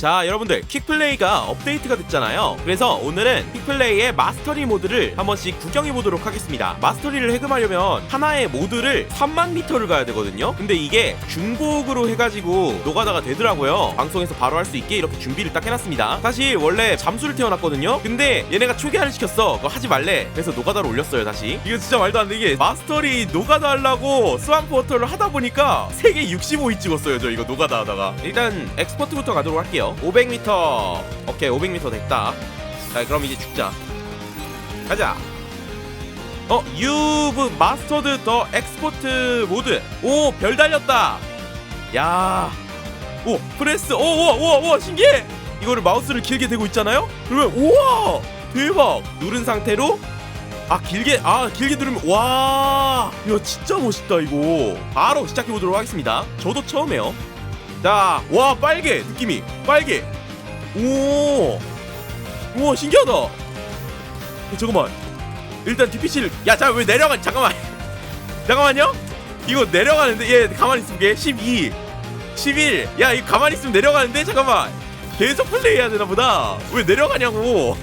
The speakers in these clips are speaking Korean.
자 여러분들 퀵플레이가 업데이트가 됐잖아요. 그래서 오늘은 퀵플레이의 마스터리 모드를 한 번씩 구경해 보도록 하겠습니다. 마스터리를 해금하려면 하나의 모드를 3만 미터를 가야 되거든요. 근데 이게 중복으로 해가지고 노가다가 되더라고요. 방송에서 바로 할 수 있게 이렇게 준비를 딱 해놨습니다. 사실 원래 잠수를 태워놨거든요. 근데 얘네가 초기화를 시켰어. 그거 하지 말래. 그래서 노가다를 올렸어요 다시. 이거 진짜 말도 안 되게 마스터리 노가다 하려고 스완프 워터를 하다 보니까 세계 65위 찍었어요 저 이거 노가다 하다가. 일단 엑스포트부터 가도록 할게요 500m 오케이 500m 됐다. 자 그럼 이제 죽자. 가자. 어 유브 마스터드 더 엑스포트 모드. 오 별 달렸다. 야오 프레스. 오오오오 신기해. 이거를 마우스를 길게 대고 있잖아요? 그러면 우와! 대박! 누른 상태로? 아 길게 아 길게 누르면 와! 이거 진짜 멋있다 이거. 바로 시작해 보도록 하겠습니다. 저도 처음에요 자 와 빨개 느낌이. 빨개. 오 우와 신기하다. 어, 잠깐만. 일단 DPC를 야자 왜 내려가 잠깐만. 잠깐만요. 이거 내려가는데 얘 가만히 있을게 12 11 야 이거 가만히 있으면 내려가는데? 잠깐만. 계속 플레이 해야 되나 보다. 왜 내려가냐고.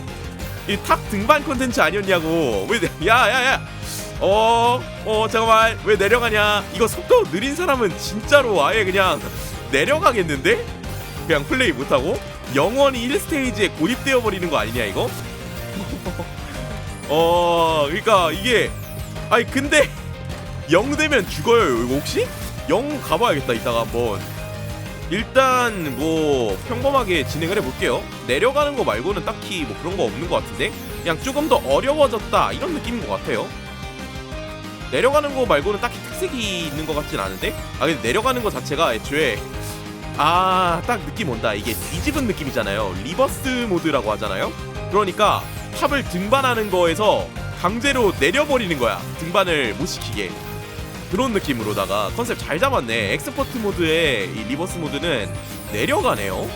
이 탑 등반 콘텐츠 아니었냐고. 왜 야 야 야. 어, 어, 잠깐만, 왜 내려가냐? 이거 속도 느린 사람은 진짜로 아예 그냥 내려가겠는데? 그냥 플레이 못하고? 영원히 1스테이지에 고립되어 버리는 거 아니냐, 이거? 어, 그러니까 이게, 아니, 근데, 0 되면 죽어요, 이거 혹시? 0 가봐야겠다, 이따가 한번. 일단, 뭐, 평범하게 진행을 해볼게요. 내려가는 거 말고는 딱히 뭐 그런 거 없는 것 같은데? 그냥 조금 더 어려워졌다, 이런 느낌인 것 같아요. 내려가는 거 말고는 딱히 특색이 있는 것 같진 않은데? 아 근데 내려가는 거 자체가 애초에 아 딱 느낌 온다. 이게 뒤집은 느낌이잖아요. 리버스 모드라고 하잖아요? 그러니까 탑을 등반하는 거에서 강제로 내려버리는 거야. 등반을 못 시키게. 그런 느낌으로다가 컨셉 잘 잡았네. 엑스퍼트 모드의 이 리버스 모드는 내려가네요.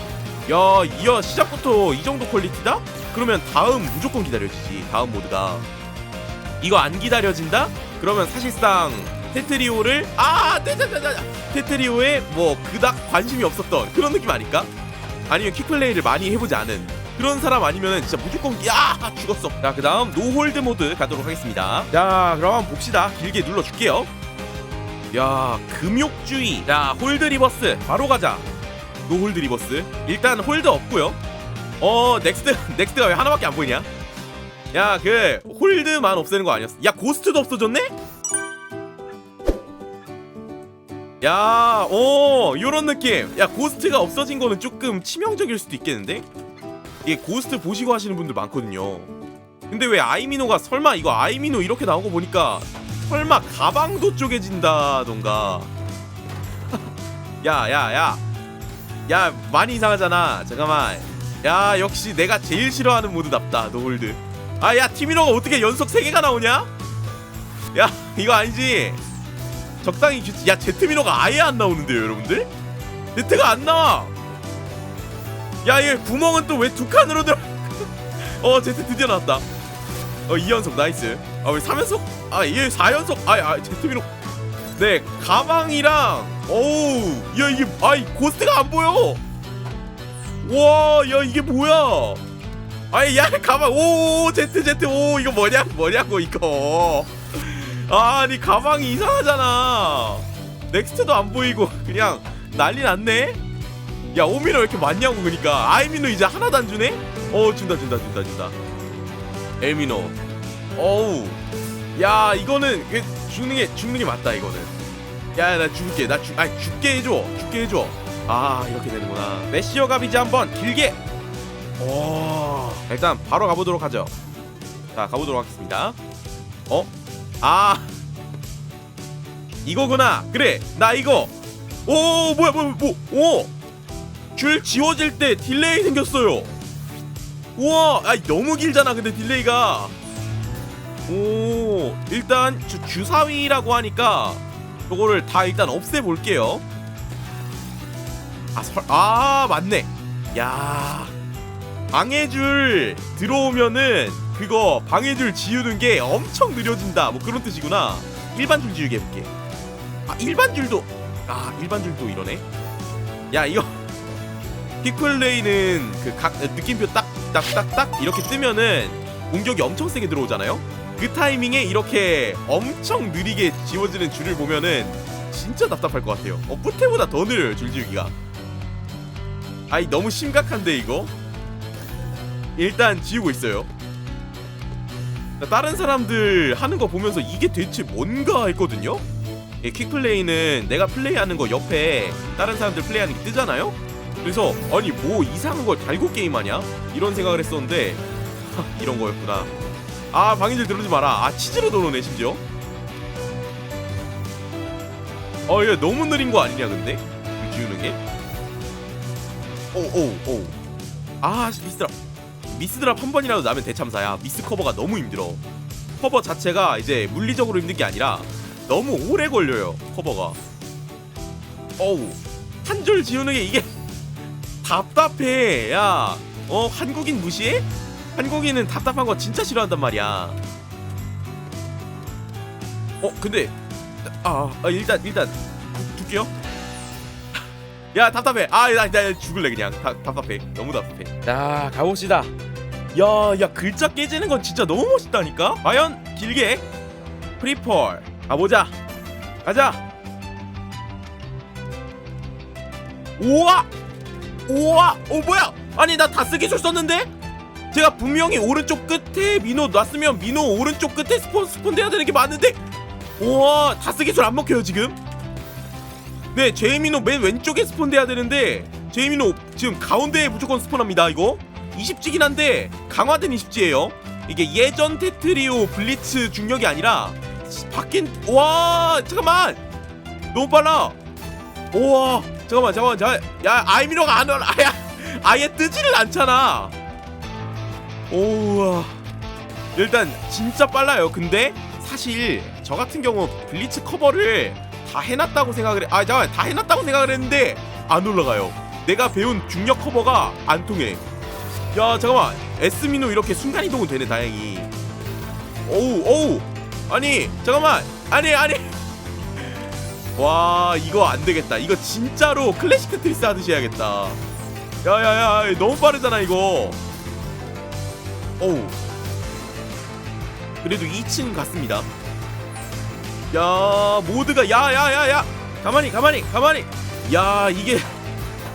야 이야 시작부터 이 정도 퀄리티다? 그러면 다음 무조건 기다려지지 다음 모드가. 이거 안 기다려진다? 그러면 사실상 테트리오를 아 테트리오 테트리오에 뭐 그닥 관심이 없었던 그런 느낌 아닐까? 아니면 킥플레이를 많이 해보지 않은 그런 사람 아니면 진짜 무조건 야 죽었어. 자 그 다음 노홀드 모드 가도록 하겠습니다. 자 그럼 봅시다. 길게 눌러줄게요. 야 금욕주의. 자 홀드 리버스 바로 가자. 노홀드 리버스. 일단 홀드 없고요. 어 넥스트 넥스트가 왜 하나밖에 안 보이냐? 야 그 홀드만 없애는 거 아니었어? 야 고스트도 없어졌네? 야, 오, 요런 느낌. 야, 고스트가 없어진 거는 조금 치명적일 수도 있겠는데? 이게 고스트 보시고 하시는 분들 많거든요. 근데 왜 아이미노가 설마 이거 아이미노 이렇게 거 보니까 설마 가방도 쪼개진다던가. 야, 야, 야. 야, 많이 이상하잖아. 잠깐만. 야, 역시 내가 제일 싫어하는 모드답다. 노홀드. 아, 야, 티미노가 어떻게 연속 3개가 나오냐? 야, 이거 아니지? 적당히 규... 야 제트미노가 아예 안 나오는데요 여러분들? 제트가 안 나와 야얘 구멍은 또 왜 두 칸으로 들어 어 제트 드디어 나왔다 어 2연속 나이스 아 왜 3연속? 아 얘 4연속 아, 아 제트미노 네 가방이랑 어우 야 이게 아이 고스트가 안 보여 와야 이게 뭐야 아이 야 가방 오 제트 제트 오 이거 뭐냐? 뭐냐고 이거. 아니 가방이 이상하잖아. 넥스트도 안 보이고 그냥 난리 났네. 야 오미노 왜 이렇게 많냐고 그니까. 아이미노 이제 하나도 안 주네? 어 준다 준다 준다 준다. 엘미노. 어우. 야 이거는 이게 죽는 게 죽는 게 맞다 이거는. 야 나 죽을게. 나 죽, 아니 죽게 해줘. 죽게 해줘. 아 이렇게 되는구나. 메시어 가비지 한번. 길게. 오 일단 바로 가보도록 하죠. 자 가보도록 하겠습니다. 어? 아! 이거구나! 그래! 나 이거! 오 뭐야 뭐야 뭐 오 줄 지워질 때 딜레이 생겼어요. 우와! 아 너무 길잖아 근데 딜레이가. 오 일단 주, 주사위라고 하니까 요거를 다 일단 없애볼게요. 아, 설, 아 맞네. 야 방해줄 들어오면은 그거 방해줄 지우는 게 엄청 느려진다 뭐 그런 뜻이구나 일반 줄 지우게 해볼게 아 일반 줄도 아 일반 줄도 이러네 야 이거 킥플레이는 그 각 느낌표 딱 딱 딱 딱 이렇게 뜨면은 공격이 엄청 세게 들어오잖아요. 그 타이밍에 이렇게 엄청 느리게 지워지는 줄을 보면은 진짜 답답할 것 같아요. 어, 뿌테보다 더 느려요 줄 지우기가. 아이 너무 심각한데 이거. 일단 지우고 있어요. 다른 사람들 하는 거 보면서 이게 대체 뭔가 했거든요. 예, 킥플레이는 내가 플레이하는 거 옆에 다른 사람들 플레이하는 게 뜨잖아요. 그래서 아니 뭐 이상한 걸 달고 게임하냐 이런 생각을 했었는데 하, 이런 거였구나. 아 방해질 들어오지 마라. 아 치즈로 들어오네 심지어. 어 이거 너무 느린 거 아니냐 근데 지우는 게. 오오 오. 아 미스드랍 미스드랍 한 번이라도 나면 대참사야. 미스 커버가 너무 힘들어. 커버 자체가 이제 물리적으로 힘든 게 아니라 너무 오래 걸려요 커버가. 어우 한 줄 지우는 게 이게 답답해. 야, 어 한국인 무시해? 한국인은 답답한 거 진짜 싫어한단 말이야. 어 근데 아, 아, 일단 일단 두- 둘게요. 야 답답해. 아나 나 죽을래 그냥. 다, 답답해. 너무 답답해. 자 가봅시다. 야, 야 글자 깨지는 건 진짜 너무 멋있다니까. 과연 길게 프리폴 가보자. 가자. 우와, 우와, 어 뭐야? 아니 나 다스 기술 썼는데? 제가 분명히 오른쪽 끝에 민호 놨으면 민호 오른쪽 끝에 스폰 스폰 돼야 되는 게 맞는데? 우와, 다스 기술 안 먹혀요 지금? 네, 제이민호 맨 왼쪽에 스폰 돼야 되는데 제이민호 지금 가운데에 무조건 스폰합니다 이거. 20지긴 한데 강화된 20지예요. 이게 예전 테트리오 블리츠 중력이 아니라 바뀐 와 잠깐만 너무 빨라. 우와 잠깐만 잠깐만 잠깐 야 아이미노가 안 올라 아야 아예 뜨지를 않잖아. 오와 일단 진짜 빨라요. 근데 사실 저 같은 경우 블리츠 커버를 다 해놨다고 생각을 해. 아 잠깐 다 해놨다고 생각을 했는데 안 올라가요. 내가 배운 중력 커버가 안 통해. 야 잠깐만 에스미노 이렇게 순간 이동은 되네 다행히. 오우 오우 아니 잠깐만 아니 아니 와 이거 안 되겠다. 이거 진짜로 클래식 테트리스 하듯이 해야겠다. 야야야 너무 빠르잖아 이거. 오우 그래도 2층 갔습니다. 야 모드가 야야야야 가만히 가만히 가만히 야 이게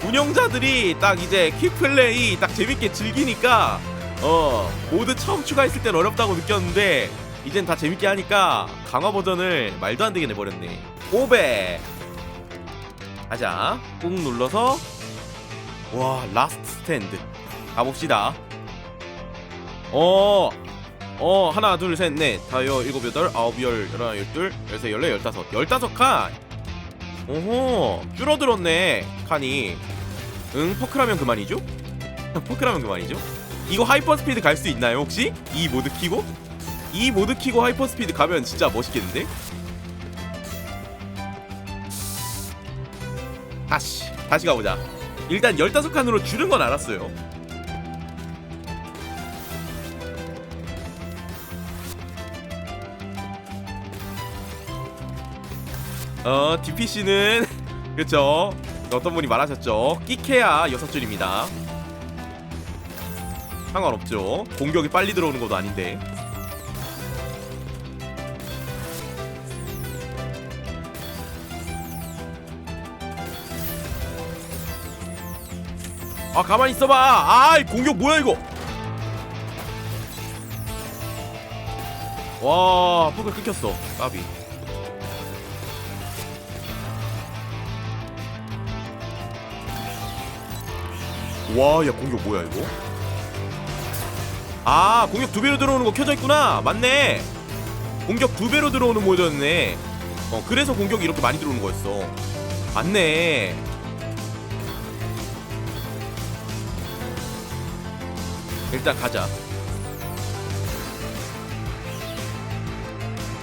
운영자들이 딱 이제 퀵플레이 딱 재밌게 즐기니까 어 모드 처음 추가했을 땐 어렵다고 느꼈는데 이젠 다 재밌게 하니까 강화 버전을 말도 안 되게 내버렸네. 500 가자. 꾹 눌러서 와 라스트 스탠드. 가봅시다. 어 어 하나 둘 셋 넷. 다여 일곱 여덟 아홉 열 열하나 열둘 열세 열네 열다섯. 열다섯 칸 오호 줄어들었네 칸이 응 퍼크라면 그만이죠? 퍼크라면 그만이죠? 이거 하이퍼 스피드 갈 수 있나요 혹시? 이 모드 키고? 이 모드 키고 하이퍼 스피드 가면 진짜 멋있겠는데? 다시 다시 가보자 일단 15칸으로 줄은 건 알았어요 어 DPC는 그렇죠 어떤 분이 말하셨죠? 끼케야 여섯 줄입니다. 상관없죠. 공격이 빨리 들어오는 것도 아닌데. 아 가만히 있어봐. 아 공격 뭐야 이거? 와 포크 끊겼어. 까비 와, 야 공격 뭐야 이거? 아, 공격 두 배로 들어오는 거 켜져 있구나. 맞네. 공격 두 배로 들어오는 모드였네. 어, 그래서 공격이 이렇게 많이 들어오는 거였어. 맞네. 일단 가자.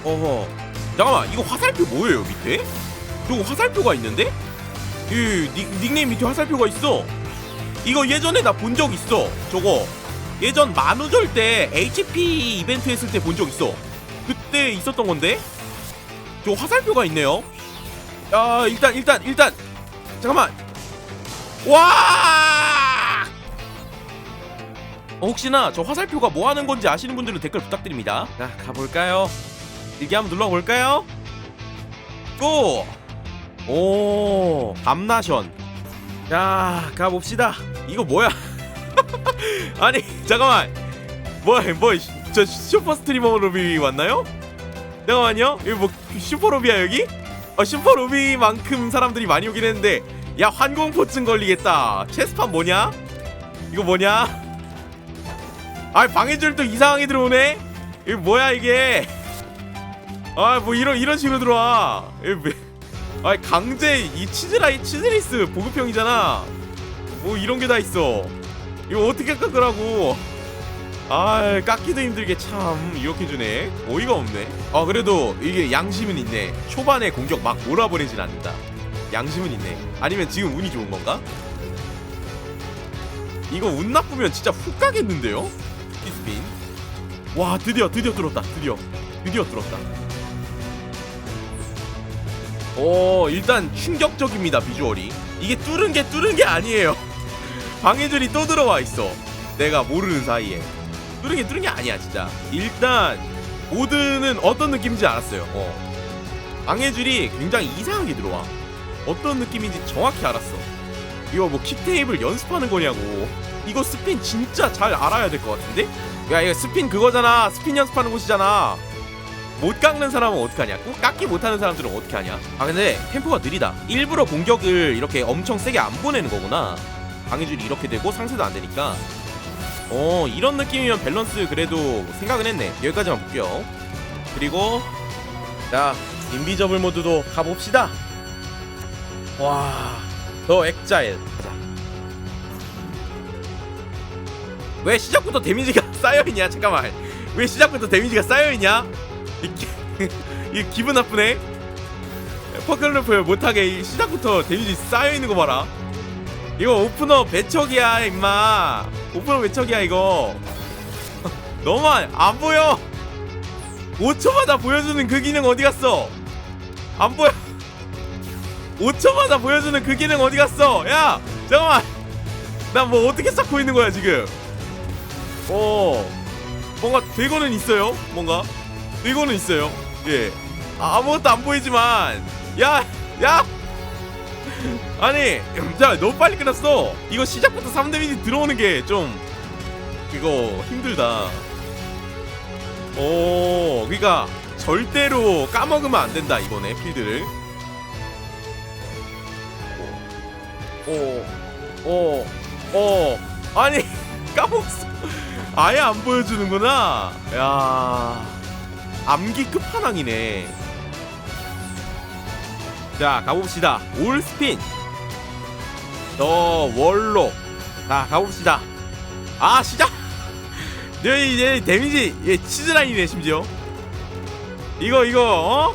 어허. 잠깐만, 이거 화살표 뭐예요 밑에? 저거 화살표가 있는데? 이 닉, 닉네임 밑에 화살표가 있어. 이거 예전에 나 본 적 있어. 저거 예전 만우절 때 HP 이벤트 했을 때 본 적 있어. 그때 있었던 건데. 저 화살표가 있네요. 야 일단 일단 일단 잠깐만. 와 어, 혹시나 저 화살표가 뭐 하는 건지 아시는 분들은 댓글 부탁드립니다. 자, 가볼까요? 일기 한번 눌러볼까요? 고! 오, 밤나션. 자, 가봅시다. 이거 뭐야? 아니, 잠깐만. 뭐, 뭐, 저 슈퍼 스트리머 로비 왔나요? 잠깐만요. 이거 뭐 슈퍼 로비야 여기? 어, 슈퍼 로비만큼 사람들이 많이 오긴 했는데, 야 환공포증 걸리겠다. 체스판 뭐냐? 이거 뭐냐? 아 방해줄도 이상하게 들어오네. 이거 뭐야 이게? 아 뭐 이런 이런 식으로 들어와. 이거 왜- 아 강제 이 치즈라이 치즈리스 보급형이잖아. 뭐 이런 게 다 있어. 이거 어떻게 깎으라고? 아 깎기도 힘들게 참 이렇게 주네. 어이가 없네. 아 그래도 이게 양심은 있네. 초반에 공격 막 몰아버리진 않는다. 양심은 있네. 아니면 지금 운이 좋은 건가? 이거 운 나쁘면 진짜 훅 가겠는데요? 스핀. 와 드디어 드디어 뚫었다. 드디어 드디어 뚫었다. 오 일단 충격적입니다 비주얼이. 이게 뚫은 게 뚫은 게 아니에요. 방해줄이 또 들어와 있어. 내가 모르는 사이에. 뚫은 게 뚫은 게 아니야 진짜. 일단 모드는 어떤 느낌인지 알았어요. 어. 방해줄이 굉장히 이상하게 들어와. 어떤 느낌인지 정확히 알았어. 이거 뭐 킥테이블 연습하는 거냐고. 이거 스핀 진짜 잘 알아야 될 것 같은데? 야 이거 스핀 그거잖아. 스핀 연습하는 곳이잖아. 못 깎는 사람은 어떻게 하냐? 꼭 깎기 못하는 사람들은 어떻게 하냐? 아 근데 템포가 느리다. 일부러 공격을 이렇게 엄청 세게 안 보내는 거구나. 방해줄이 이렇게 되고 상세도 안 되니까. 어 이런 느낌이면 밸런스 그래도 생각은 했네. 여기까지만 볼게요. 그리고 자 인비저블 모드도 가봅시다. 와, 더 액자일. 왜 시작부터 데미지가 쌓여있냐? 잠깐만. 왜 시작부터 데미지가 쌓여있냐? 이, 기분 나쁘네. 퍼클루프 못하게 이 시작부터 데미지 쌓여있는 거 봐라. 이거 오프너 배척이야, 임마. 오프너 배척이야, 이거. 너무 안, 안 보여. 5초마다 보여주는 그 기능 어디 갔어? 안 보여. 5초마다 보여주는 그 기능 어디 갔어? 야, 잠깐만. 나 뭐 어떻게 쌓고 있는 거야 지금? 어, 뭔가 되고는 있어요. 뭔가 되고는 있어요. 예, 아, 아무것도 안 보이지만, 야, 야. 아니, 자 너무 빨리 끝났어. 이거 시작부터 3데미지 들어오는 게 좀 이거 힘들다. 오, 그러니까 절대로 까먹으면 안 된다 이번에 필드를. 오, 오, 오, 아니 까먹었어. 아예 안 보여주는구나. 야, 암기 끝판왕이네. 자, 가봅시다. 올 스핀. 더 월로. 자, 가봅시다. 아, 시작. 네, 이제 데미지 얘 치즈라인이네 심지어. 이거 이거 어?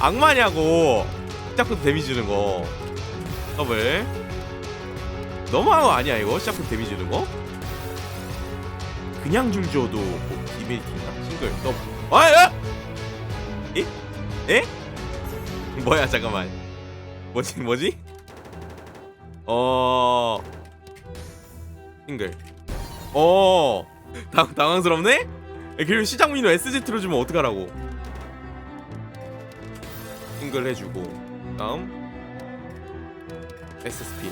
악마냐고. 시작부터 데미지 주는 거. 더블. 너무한 거 아니야 이거 시작부터 데미지 주는 거? 그냥 줄 줘도 뭐 이메리티인가? 싱글 더블. 아, 야! 에? 에? 뭐야 잠깐만. 뭐지 뭐지? 어. 싱글. 어. 당 당황스럽네? 그리고 시작 민호 SZ로 주면 어떡하라고? 싱글 해주고 다음 SSP.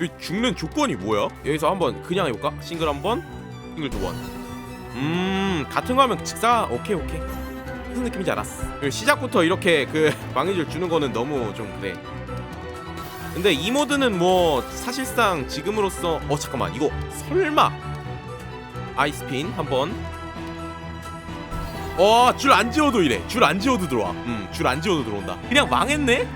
여기 죽는 조건이 뭐야? 여기서 한번 그냥 해볼까? 싱글 한번, 싱글 두 번. 음 같은 거 하면 직사 오케이 오케이. 무슨 느낌인지 알았어. 여기 시작부터 이렇게 그 망해줄 주는 거는 너무 좀 그래. 근데 이 모드는 뭐 사실상 지금으로서 어 잠깐만. 이거 설마 아이스핀 한번? 어줄 안 지워도 이래. 줄 안 지워도 들어와. 음줄 안 지워도 들어온다. 그냥 망했네